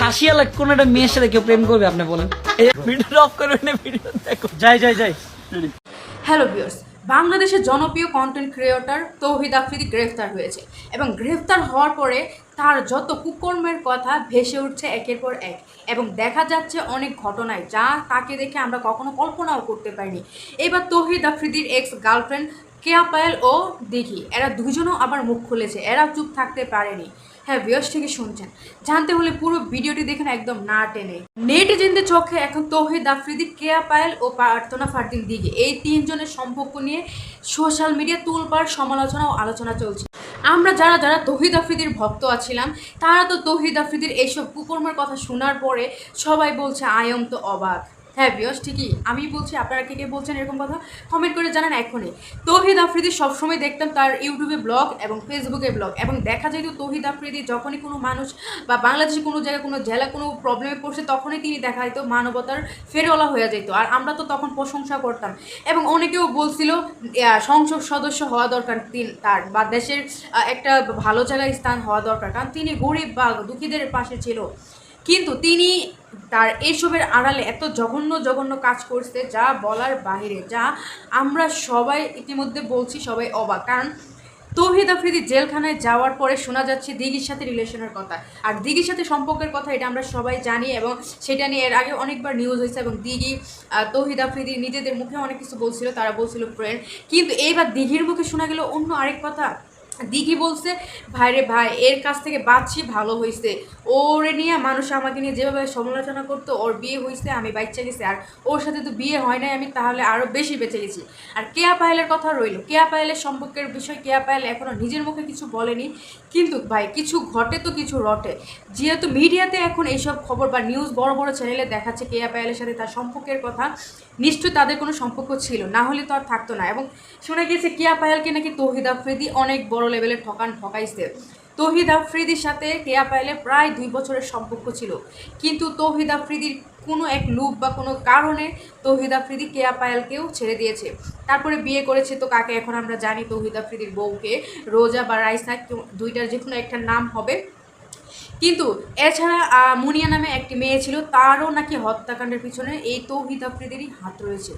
খাসিয়া লাগ কোন একটা মেয়ের সাথে কেউ প্রেম করবে আপনি বলেন। ভিডিও অফ করে ভিডিও দেখো। যাই যাই যাই। হ্যালো ভিউয়ার্স বাংলাদেশের জনপ্রিয় কন্টেন্ট ক্রিয়েটর তৌহিদ আফ্রিদি গ্রেফতার হয়েছে এবং গ্রেফতার হওয়ার পরে তার যত কুকর্মের কথা ভেসে উঠছে একের পর এক এবং দেখা যাচ্ছে অনেক ঘটনায় যা তাকে দেখে আমরা কখনো কল্পনাও করতে পারিনি। এবার তৌহিদ আফ্রিদির এক্স গার্লফ্রেন্ড কেয়া পায়েল? ও দিঘি এরা দুজনও আবার মুখ খুলেছে। এরা চুপ থাকতে পারেনি। হ্যাঁ ভিউয়ার্স থেকে শুনছেন। জানতে হলে পুরো ভিডিওটি দেখেন একদম না টেনে। নেটিজেনদের চোখে এখন তৌহিদ আফ্রিদি কেয়া পায়েল ও প্রার্থনা ফারদিন দিঘি। এই তিনজনের সম্পর্ক নিয়ে সোশ্যাল মিডিয়া তুলবার সমালোচনা ও আলোচনা চলছে। আমরা যারা যারা তৌহিদ আফ্রিদির ভক্ত আছিলাম, তারা তো তৌহিদ আফ্রিদির এইসব কুকর্মের কথা শোনার পরে সবাই বলছে আয়ম তো অবাক। হ্যাঁ বিয়স, ঠিকই। আমি বলছি, আপনারা কে কে বলছেন এরকম কথা কমেন্ট করে জানান এখনই তৌহিদ আফ্রিদি সবসময় দেখতাম তার ইউটিউবে ব্লগ এবং ফেসবুকে ব্লগ। এবং দেখা যায় তো তৌহিদ আফ্রিদি যখনই কোনো মানুষ বা বাংলাদেশে কোনো জায়গায় কোনো জেলা কোনো প্রবলেমে পড়ছে, তখনই তিনি দেখা যেত মানবতার ফেরওয়ালা হয়ে যেত আর আমরা তো তখন প্রশংসা করতাম। এবং অনেকেও বলছিল সংসদ সদস্য হওয়া দরকার তিন, তার বা দেশের একটা ভালো জায়গায় স্থান হওয়া দরকার। কারণ তিনি গরিব বা দুঃখীদের পাশে ছিল। কিন্তু তিনি তার এইসবের আড়ালে এত জঘন্য জঘন্য কাজ করছে যা বলার বাইরে যা আমরা সবাই ইতিমধ্যে বলছি সবাই অবাক। কারণ তৌহিদ আফ্রিদি জেলখানায় যাওয়ার পরে শোনা যাচ্ছে দিঘির সাথে রিলেশনের কথা। আর দিঘির সাথে সম্পর্কের কথা এটা আমরা সবাই জানি এবং সেটা নিয়ে এর আগে অনেকবার নিউজ হয়েছে এবং দিঘি তৌহিদ আফ্রিদি নিজেদের মুখে অনেক কিছু বলছিল, তারা বলছিল ফ্রেন্ড কিন্তু এইবার দিঘির মুখে শোনা গেল অন্য আরেক কথা। দিঘি বলছে, ভাইরে ভাই, এর কাছ থেকে বাঁচছি, ভালো হয়েছে ওরে নিয়ে মানুষ আমাকে নিয়ে যেভাবে সমালোচনা করতো, ওর বিয়ে হয়েছে আমি বাচ্চা গেছি। আর ওর সাথে তো বিয়ে হয় নাই, আমি তাহলে আরও বেশি বেঁচে গেছি। আর কেয়া পায়েলের কথা রইল। কেয়া পায়েলের সম্পর্কের বিষয়, কেয়া পায়েল এখনও নিজের মুখে কিছু বলেনি। কিন্তু ভাই, কিছু ঘটে তো কিছু রটে। যেহেতু মিডিয়াতে এখন এইসব খবর বা নিউজ বড় বড় চ্যানেলে দেখাচ্ছে কেয়া পায়েলের সাথে তার সম্পর্কের কথা, নিশ্চয়ই তাদের কোনো সম্পর্ক ছিল। না হলে তো আর থাকতো না। এবং শোনা গিয়েছে, কেয়া পায়েলকে নাকি তৌহিদ আফ্রিদি অনেক বড় লেভেলে ঠকান ঠকাইছে। তৌহিদ আফ্রিদির সাথে কেয়া পায়েলের প্রায় দুই বছরের সম্পর্ক ছিল। কিন্তু তৌহিদ আফ্রিদির কোনো এক লুপ বা কোনো কারণে তৌহিদ আফ্রিদি কেয়া পায়ালকেও ছেড়ে দিয়েছে। তারপরে বিয়ে করেছে তো কাকে এখন আমরা জানি তৌহিদ আফ্রিদির বউকে। রোজা বা রাইসা দুইটার যে কোনো একটা নাম হবে কিন্তু এছাড়া মুনিয়া নামে একটি মেয়ে ছিল, তারও নাকি হত্যাকাণ্ডের পিছনে এই তৌহিদ আফ্রিদেরই হাত রয়েছে।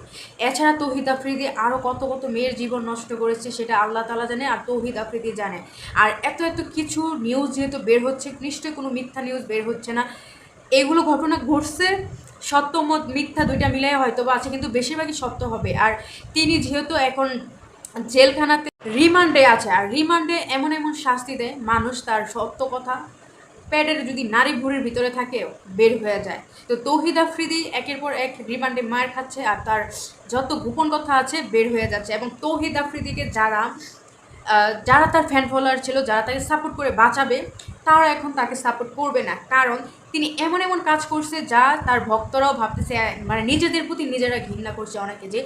এছাড়া তৌহিদ আফ্রিদি আরও কত কত মেয়ের জীবন নষ্ট করেছে সেটা আল্লাহ তালা জানে আর তৌহিদ আফ্রিদি জানে। আর এত এত কিছু নিউজ যেহেতু বের হচ্ছে নিশ্চয়ই কোনো মিথ্যা নিউজ বের হচ্ছে না। এগুলো ঘটনা ঘটছে, সত্য, মত, মিথ্যা দুইটা মিলাই হয়তো বা আছে, কিন্তু বেশিরভাগই সত্য হবে। আর তিনি যেহেতু এখন জেলখানাতে রিমান্ডে আছে, আর রিমান্ডে এমন এমন শাস্তি দেয়, মানুষ তার সত্য কথা প্যাডের যদি নারী ভুঁড়ির ভিতরে থাকে, বের হয়ে যায়। তো তৌহিদ আফ্রিদি একের পর এক রিমান্ডে মায়ের খাচ্ছে আর তার যত গোপন কথা আছে বের হয়ে যাচ্ছে এবং তৌহিদ আফ্রিদিকে যারা যারা তার ফ্যান ফলোয়ার ছিল, যারা তাকে সাপোর্ট করে বাঁচাবে, তারা এখন তাকে সাপোর্ট করবে না। কারণ তিনি এমন এমন কাজ করছে যা তার ভক্তরাও ভাবতেছে মানে নিজেদের প্রতি নিজেরা ঘৃণা করছে অনেকে যে,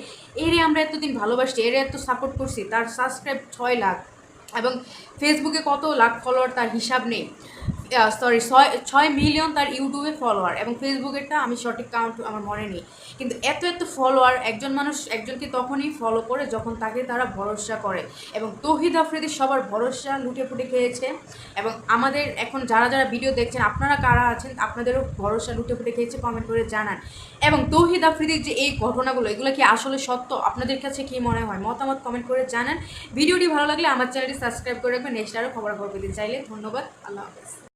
এরে আমরা এতদিন ভালোবাসছি, এরে এত সাপোর্ট করছি, তার সাবস্ক্রাইব ছয় লাখ এবং ফেসবুকে কত লাখ ফলোয়ার তার হিসাব নেই। সরি ছয় ছয় মিলিয়ন তার ইউটিউবে ফলোয়ার এবং ফেসবুকেরটা আমি সঠিক কাউন্ট আমার মনে নেই। কিন্তু এত এত ফলোয়ার একজন মানুষ একজনকে তখনই ফলো করে যখন তাকে তারা ভরসা করে। এবং তৌহিদ আফ্রিদি সবার ভরসা লুটে ফুটে খেয়েছে। এবং আমাদের এখন যারা যারা ভিডিও দেখছেন, আপনারা কারা আছেন, আপনাদেরও ভরসা লুটে ফুটে খেয়েছে কমেন্ট করে জানান। এবং তৌহিদ আফ্রিদির যে এই ঘটনাগুলো, এগুলো কি আসলে সত্য? আপনাদের কাছে কি মনে হয়? মতামত কমেন্ট করে জানান। ভিডিওটি ভালো লাগলে আমার চ্যানেলটি সাবস্ক্রাইব করে রাখবেন। নেক্সট আরও খবরাখবর পেতে চাইলে ধন্যবাদ। আল্লাহ হাফেজ।